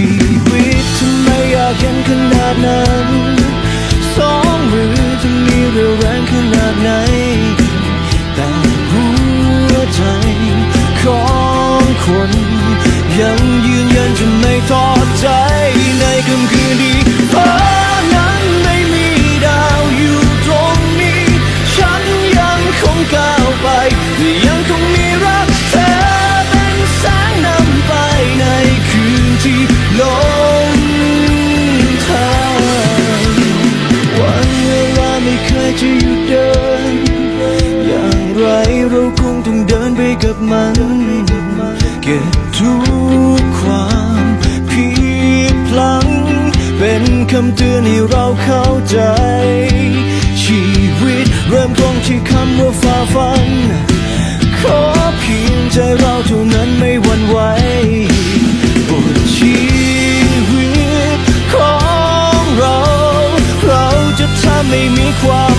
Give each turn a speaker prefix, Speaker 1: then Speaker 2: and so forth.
Speaker 1: ชีวิตทำไมอยากเห็นขนาดนั้นสองมือจะมีเรี่ยวแรงขนาดไหน แต่หัวใจของคนยังยืน ต้องเดินไปกับมัน เก็บทุกความผิดพลังเป็นคำเตือนให้เราเข้าใจ ชีวิตเริ่มต้นที่คำว่าฝ่าฟัน ขอเพียงใจเราเท่านั้นไม่หวั่นไหวบทชีวิตของเรา เราจะทำให้มีความ